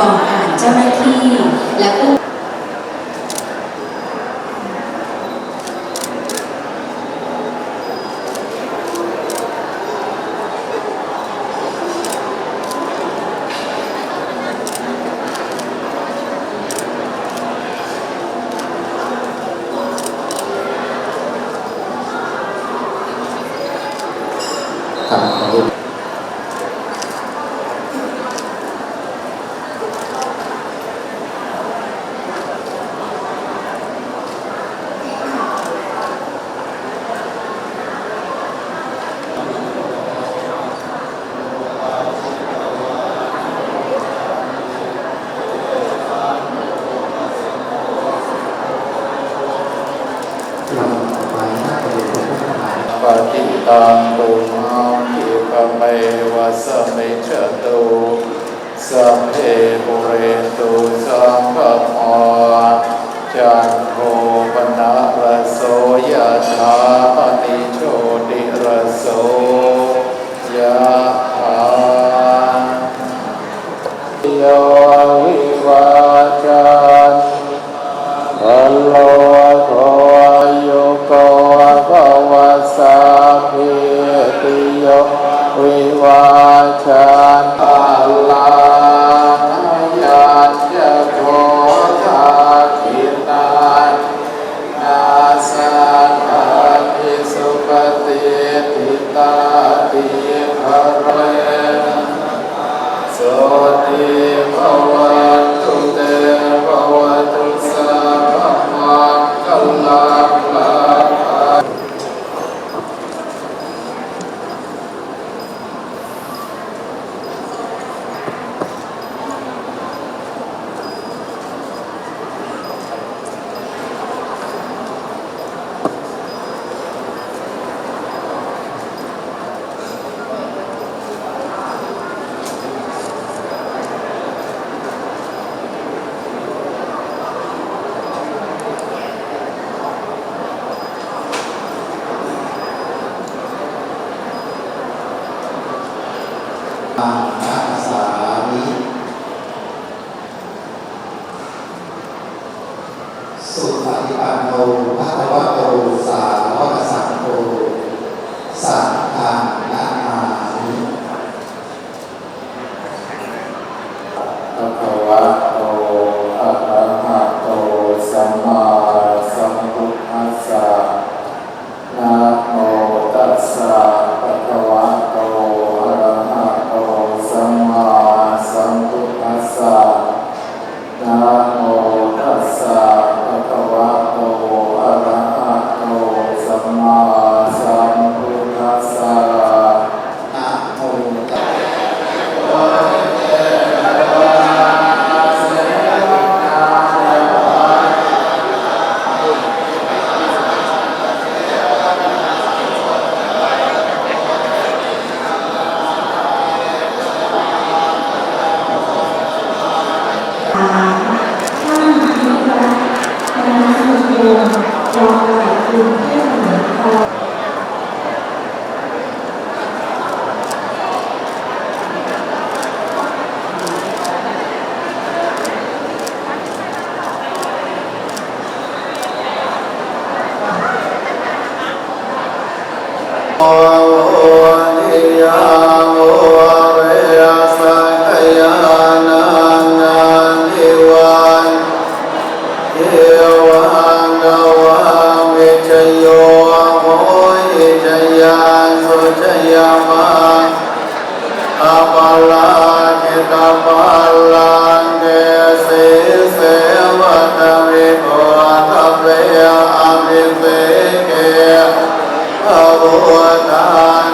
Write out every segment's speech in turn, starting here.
ก่อนรกานเจ้าหน้าที่ และผู้ ชยามาอาปาลาเกตาปาลังเกสิเสวตวิโกทัพยาอามิเสเกะอวุตา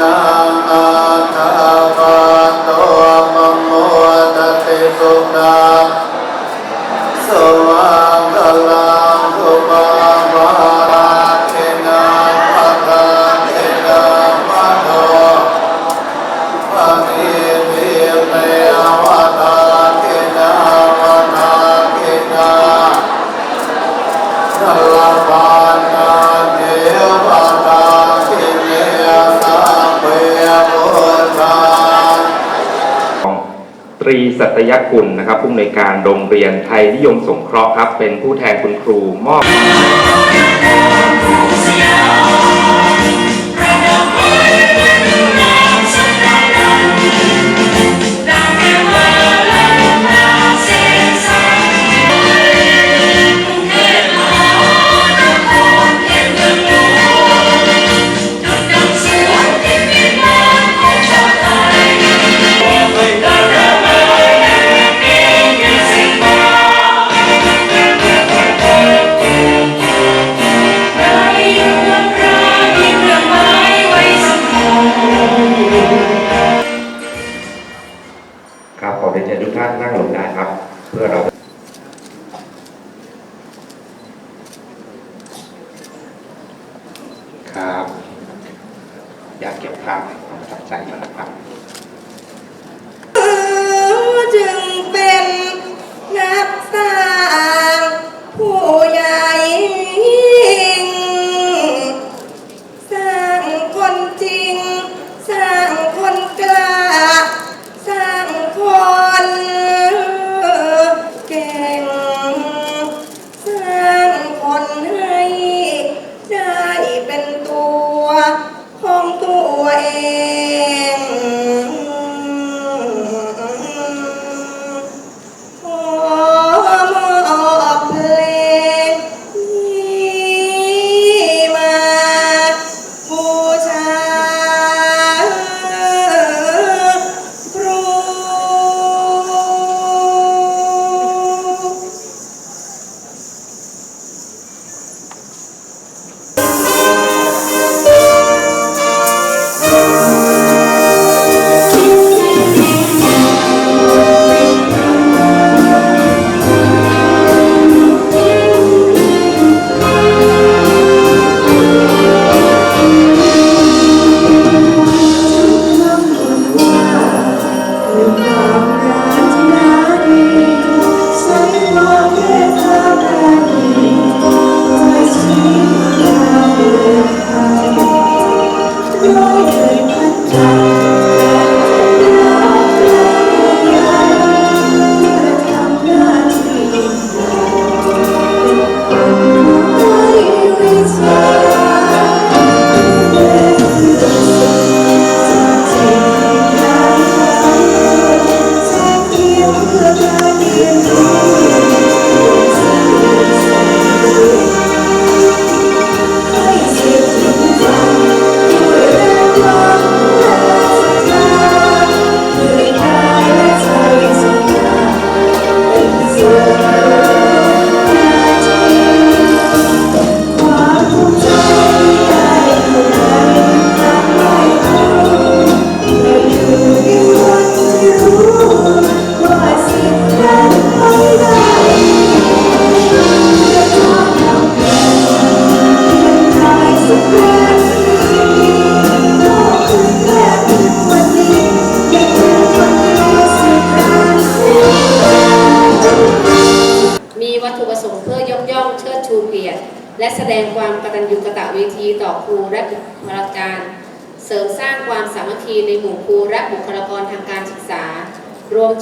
นังอาตาปาโตมโมตติสุตาสวา รีสัตยกุลนะครับผู้อำนวยการโรงเรียนไทยนิยมสงเคราะห์ครับ เป็นผู้แทนคุณครูมอบ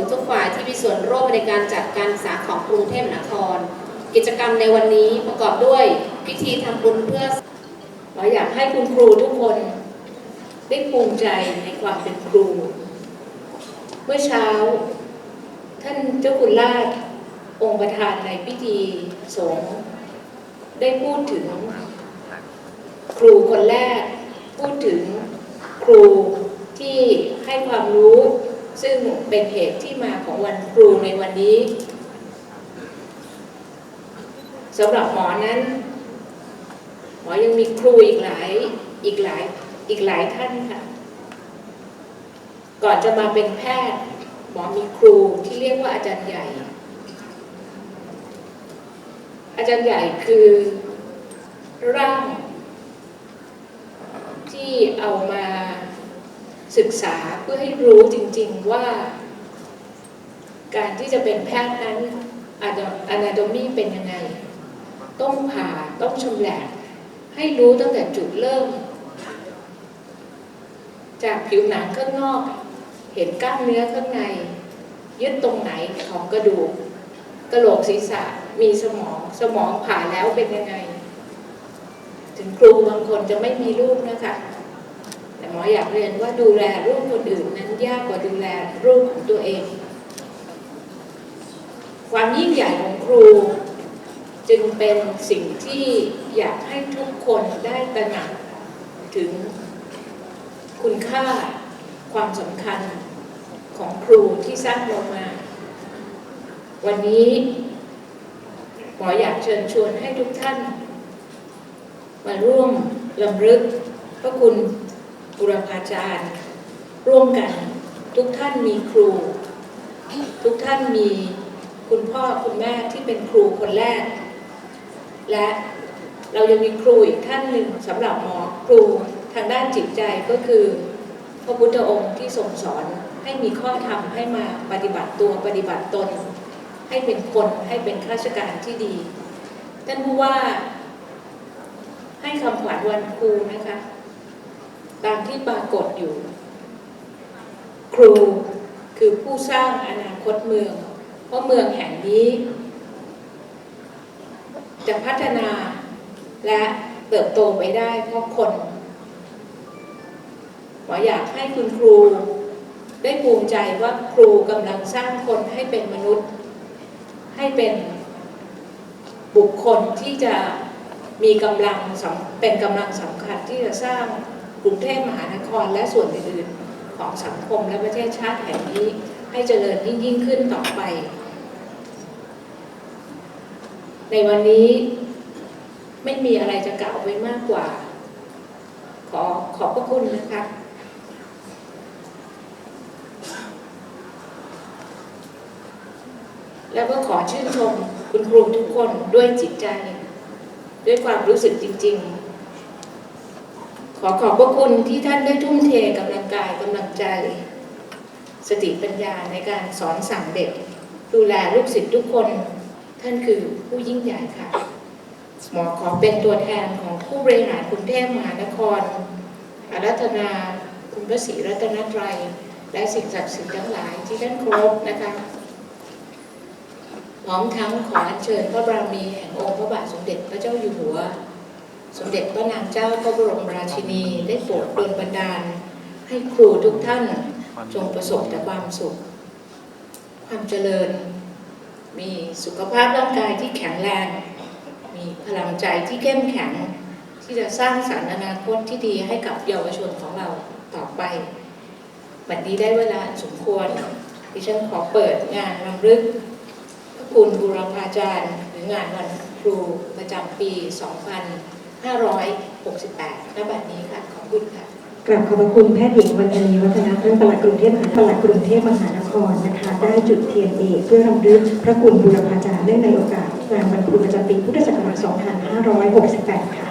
งทุกฝ่ายที่มีส่วนร่วมในการจัดการศึกษาของกรุงเทพมหานคร กิจกรรมในวันนี้ประกอบด้วยพิธีทำบุญเพื่อขออยากให้คุณครูทุกคนได้ภูมิใจในความเป็นครู เมื่อเช้า ท่านเจ้าคุณราชองค์ประธานในพิธีสงฆ์ได้พูดถึง ครูคนแรก พูดถึงครูที่ให้ความรู้ ซึ่งเป็นเหตุที่มาของวันครูในวันนี้สำหรับหมอนั้น หมอยังมีครูอีกหลายอีกหลายอีกหลายท่านค่ะ ก่อนจะมาเป็นแพทย์ หมอมีครูที่เรียกว่าอาจารย์ใหญ่ อาจารย์ใหญ่คือร่างที่เอามา ศึกษาเพื่อให้รู้จริง ๆว่า การที่จะเป็นแพทย์นั้นอนาโตมีเป็นยังไง ต้องผ่าต้องชำแหละให้รู้ตั้งแต่จุดเริ่ม จากผิวหนังข้างนอก เห็นกล้ามเนื้อข้างใน ยึดตรงไหนของกระดูกกระโหลกศีรษะมีสมองสมองผ่าแล้วเป็นยังไง ถึงครูบางคนจะไม่มีลูกนะคะ หมออยากเรียนว่าดูแลลูกคนอื่นนั้นยากกว่าดูแลลูกของตัวเอง ความยิ่งใหญ่ของครู จึงเป็นสิ่งที่อยากให้ทุกคนได้ตระหนักถึงคุณค่าความสำคัญของครูที่สร้างเรามา วันนี้หมออยากเชิญชวนให้ทุกท่าน มาร่วมลำลึกพระคุณ บุรพาจารย์ ร่วมกันทุกท่านมีครู ทุกท่านมีคุณพ่อคุณแม่ที่เป็นครูคนแรก และเรายังมีครูอีกท่านหนึ่งสำหรับหมอครูทางด้านจิตใจก็คือ พระพุทธองค์ที่ทรงสอนให้มีข้อธรรมให้มาปฏิบัติตัวปฏิบัติตน ให้เป็นคนให้เป็นข้าราชการที่ดีท่านผู้ว่าให้คำขวัญวันครูนะคะ ตามที่ปรากฏอยู่ ครูคือผู้สร้างอนาคตเมือง เพราะเมืองแห่งนี้ จะพัฒนาและเติบโตไปได้เพราะคนหมออยากให้คุณครูได้ภูมิใจว่าครูกำลังสร้างคนให้เป็นมนุษย์ ให้เป็นบุคคลที่จะมีกำลังเป็นกำลังสำคัญที่จะสร้าง กรุงเทพมหานครและส่วนอื่นๆ ของสังคมและประเทศชาติแห่งนี้ให้เจริญยิ่งยิ่งขึ้นต่อไป ในวันนี้ไม่มีอะไรจะกล่าวไว้มากกว่า ขอขอบพระคุณนะคะแล้วก็ขอชื่นชมคุณครูทุกคนด้วยจิตใจ ด้วยความรู้สึกจริง ๆ ขอขอบพระคุณที่ท่านได้ทุ่มเทกำลังกายกำลังใจ สติปัญญาในการสอนสั่งเด็ก ดูแลลูกศิษย์ทุกคน ท่านคือผู้ยิ่งใหญ่ค่ะ หมอขอเป็นตัวแทนของผู้บริหารกรุงเทพมหานคร อารัธนาคุณพระศรีรัตนตรัย และสิ่งศักดิ์สิทธิ์ทั้งหลายที่ท่านเคารพนะคะพร้อมทั้งขออัญเชิญพระบารมีแห่งองค์พระบาทสมเด็จพระเจ้าอยู่หัว สมเด็จพระนางเจ้าพระบรมราชินีได้โปรดดลบันดาล ให้ครูทุกท่านจงประสบแต่ความสุข ความเจริญ มีสุขภาพร่างกายที่แข็งแรง มีพลังใจที่เข้มแข็ง ที่จะสร้างสรรค์อนาคตที่ดีให้กับเยาวชนของเราต่อไปบัดนี้ได้เวลาสมควรดิฉันขอเปิดงานรำลึกพระคุณบูรพาจารย์ หรืองานวันครูประจำปี 2568ณบัดนี้ค่ะ ขอบคุณค่ะกราบขอบพระคุณแพทย์หญิงวันนีวัฒนะท่านปลัดกรุงเทพมหานครปลัดกรุงเทพมหานครนะคะ ได้จุดเทียนเอกเพื่อรำลึกพระคุณบุรพาจารย์เนื่องในโอกาสงานวันครูประจำปีพุทธศักราช2568 ค่ะ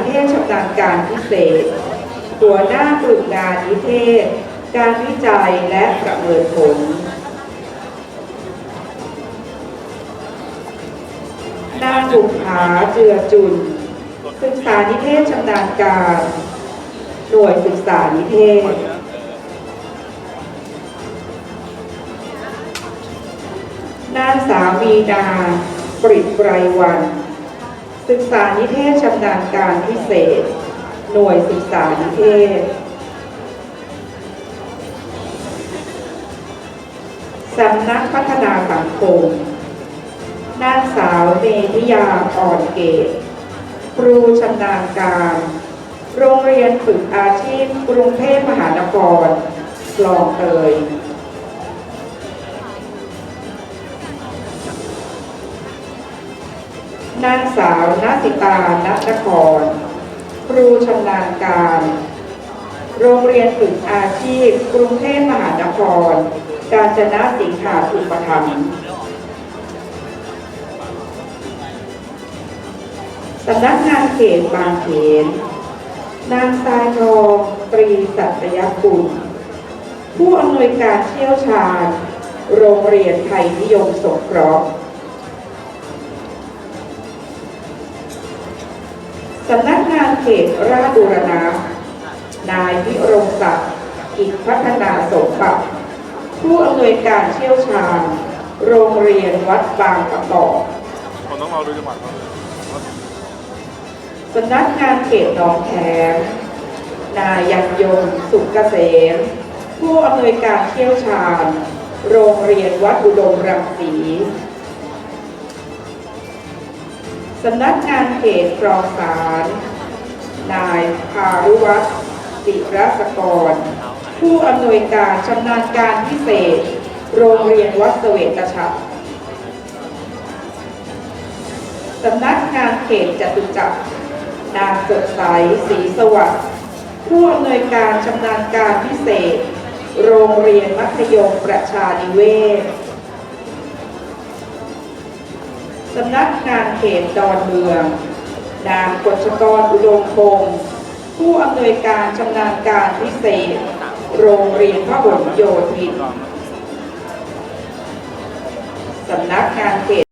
นิเทศชำนาญการพิเศษ หัวหน้ากลุ่มงานนิเทศ การวิจัยและประเมินผลนายบุภาเจือจุน ศึกษานิเทศชำนาญการ หน่วยศึกษานิเทศ นางสาวมีนาปริตไกรวัน ศึกษานิเทศชำนาญการพิเศษ หน่วยศึกษานิเทศ สำนักพัฒนาสังคมนางสาวเมธิยาอ่อนเกต ครูชำนาญการ โรงเรียนฝึกอาชีพกรุงเทพมหานครคลองเตย นางสาวนาสิตานัทครครูชำนาญการ โรงเรียนฝึกอาชีพ กรุงเทพมหานคร กาญจนสิงหาอุปถัมภ์สำนักงานเขตบางเขน นางทรายทองตรีสัตยกุล ผู้อำนวยการเชี่ยวชาญ โรงเรียนไทยนิยมสงเคราะห์ สำนักงานเขตราชบูรณะนายวิรงศักดิ์กิจพัฒนาสมบัติผู้อำนวยการเชี่ยวชาญ โรงเรียนวัดบางประกอบผมต้องรอดูจังหวะก่อนสำนักงานเขตหนองแขมนายยังยงสุขเกษม ผู้อำนวยการเชี่ยวชาญ โรงเรียนวัดอุดมรังสี สำนักงานเขตครองสาร นายพารุวัฒน์ศิรสกร ผู้อำนวยการชำนาญการพิเศษ โรงเรียนวัดเสวตฉัตรสำนักงานเขตจตุจักร นางสดใสศรีสวัสดิ์ผู้อำนวยการชำนาญการพิเศษ โรงเรียนมัธยมประชานิเวศ สำนักงานเขตดอนเมือง นางกฤษกรอุดมพงศ์ผู้อำนวยการชำนาญการพิเศษ โรงเรียนพระหลโยธิน สำนักงานเขต